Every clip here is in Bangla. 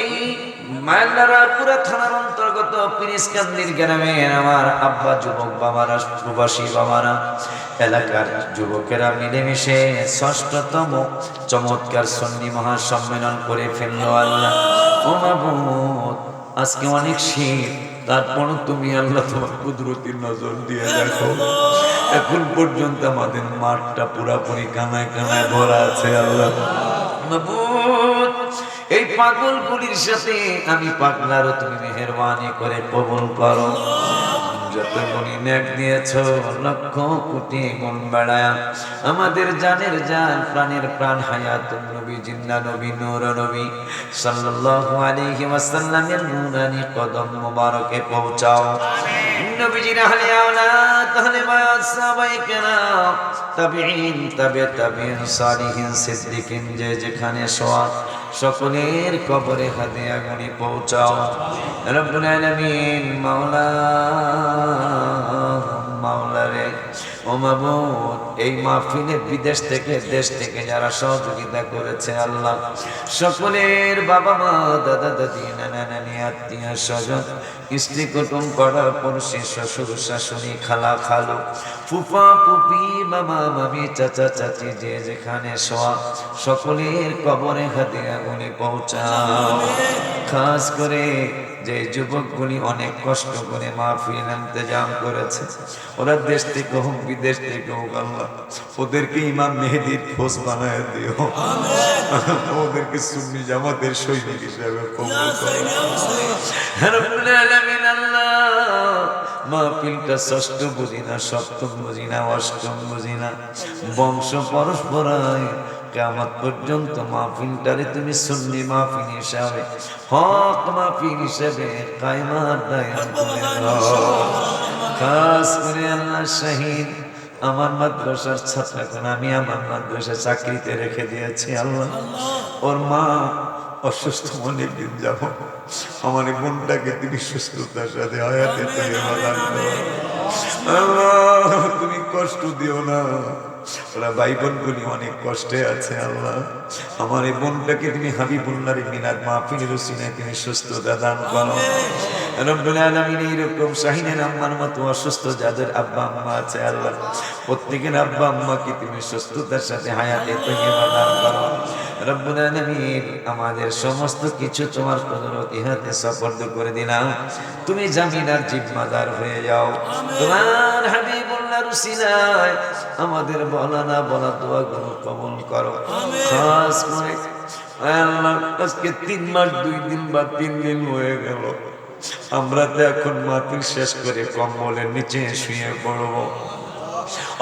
এই মায়ালারা পুরা থানার অন্তর্গত পিরিসকান্দির গ্রামের আমার আব্বা, যুবক, বাবারা, প্রবাসী বাবারা, এলাকার যুবকেরা মিলেমিশে ষষ্ঠতম চমৎকার সন্নি মহাসম্মেলন করে ফেলল আল্লাহ। ও মাবুদ আজকে অনেক শীত তারপর তুমি আল্লাহ তোমার কুদরতির নজর দিয়ে দেখো। এখন পর্যন্ত আমাদের মাঠটা পুরাপুরি কানায় কানায় ভরা আছে আল্লাহ। মাবুদ এই পাগলগুলির সাথে আমি পাগলারও তুমি মেহরবানি করে কবুল করো। যত গুণী নেক দিয়েছ লক্ষ কোটি গুণ বেড়ায়া। আমাদের জানের জান প্রাণের প্রাণ হায়াত নবী নবী নূর নবী। সাল্লাল্লাহু আলাইহি ওয়াসাল্লামের নূরানি কদম মোবারকে পৌঁছাও। নবীজির আহলে আওলাদ আহলে বায়াত সাহাবায়ে কেরাম তাবিঈন তাবে তাবিঈন সালিহিন সিদ্দিকিন যে যেখানে শোয়া। সকলের কবরে হাতে আগুনে পৌঁছাও। রব্বুল আলামিন মাওলা মাওলা রে ও এই মাহফিলে বিদেশ থেকে, দেশ থেকে যারা সহযোগিতা করেছে আল্লাহ, সকলের বাবা মা, দাদা দাদি, নানা নানি, আত্মীয় স্বজন, স্ত্রী কুটুম পাড়া পড়শি শ্বশুর, শাশুড়ি, খালা, খালু, ফুফা, ফুপি, মামা, মামি, চাচা, চাচি, যে যেখানে শোয়া, সকলের কবরে হাতে আগুনে পৌঁছাও। খাস করে যে যুবকগুলি অনেক কষ্ট করে মাহফিল ইন্তজাম করেছে। ওরা দেশ থেকে হোক বিদেশ থেকে হোক আল্লাহ ওদেরকে ইমাম মেহেদির খোঁজ বানায় দিও। ওদেরকে সুন্নি জামাতের সৈনিক হিসাবে কবুল করো। মাহফিলটা ষষ্ঠ বুঝি না সপ্তম বুঝি না অষ্টম বুঝি না বংশ পরস্পরায় কেমন পর্যন্ত মাহফিলটারে তুমি সুন্নি মাহফিল হিসাবে, হক মাহফিল হিসাবে কায়মার দায়ান করে খাস করে আল্লাহ শাহিদ, আমার মাদ্রাসার ছাত্র এখন আমি আমার মাদ্রাসা চাকরিতে রেখে দিয়েছি আল্লাহ। ওর মা অসুস্থ অনেক দিন যাব। আমার বোনটাকে তুমি সুস্থতার সাথে আল্লাহ, তুমি কষ্ট দিও না। ওরা ভাই বোনগুলি অনেক কষ্টে আছে, আল্লাহ। আমার এই বোনটাকে তুমি হাবিবুল্লাহ মিনার মাহফিল রসিনে তুমি সুস্থতা দান করো। রব্বুল আলামিন এইরকম শাহিনের আম্মার মতো অসুস্থ যাদের আব্বা আম্মা আছে, আল্লাহ প্রত্যেকের আব্বা আম্মাকে তুমি সুস্থতার সাথে হায়াতে তৈবা দান করো। রব্বুল আলামিন আমাদের সমস্ত কিছু তোমার কুদরতি হাতে সফর্দ করে দিলাম তুমি জামিনার জিম্মাদার হয়ে যাও। তোমার হাবিবুল্লাহ রুসিলায় আমাদের বলা না বলা দোয়াগুলো কবল করো। খাস করে, আল্লাহ আজকে তিন মাস, দুই দিন বা তিন দিন হয়ে গেল। আমরা তো এখন মাতিল শেষ করে কম্বলের নিচে শুয়ে পড়ব।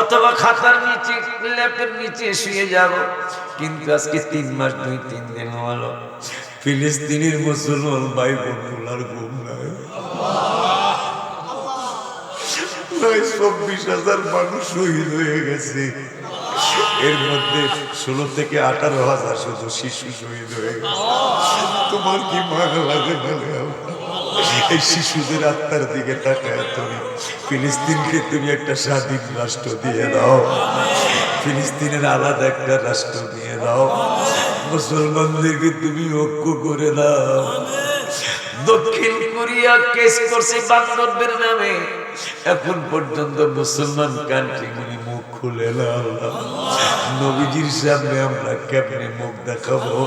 অথবা খাতার নিচে, ল্যাপের নিচে শুয়ে যাব। কিন্তু আজকে তিন মাস দুই, তিন দিন হলো। ফিলিস্তিনের মুসলমান ভাই বোনগুলার ঘুম নাই। চব্বিশ হাজার মানুষ শহীদ হয়ে গেছে। এর মধ্যে ষোলো থেকে আঠারো হাজার শুধু শিশু শহীদ হয়ে গেছে। তোমার কি মায়া লাগে না? শিশুদের আত্মার দিকে তাকায় তুমি। ফিলিস্তিনকে তুমি একটা স্বাধীন রাষ্ট্র দিয়ে দাও। ফিলিস্তিনের আলাদা একটা রাষ্ট্র দিয়ে দাও। মুসলমানদেরকে তুমি ঐক্য করে দাও। দক্ষিণ কোরিয়া কেস করছে বান্ধবের নামে। এখন পর্যন্ত মুসলমান কান্ট্রিগুলি মুখ খুলে নবীজির সামনে আমরা কেমনে মুখ দেখাবো?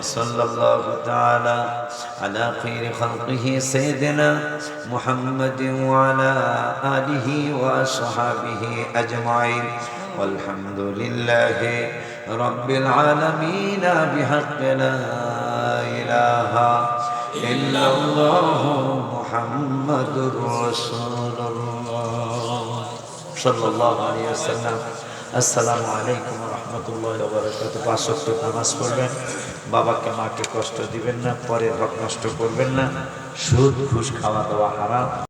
صلى الله تعالى على خير خلقه سيدنا محمد وعلى آله وأصحابه أجمعين والحمد لله رب العالمين بحق لا إله إلا الله محمد رسول الله صلى الله عليه وسلم আসসালামু আলাইকুম রহমতুল্লাহ বরকত ওয়াক্ত নামাজ পড়বেন, বাবাকে মাকে কষ্ট দিবেন না পরে হক নষ্ট করবেন না। সুদ, ঘুষ, খাওয়া দাওয়া হারাম।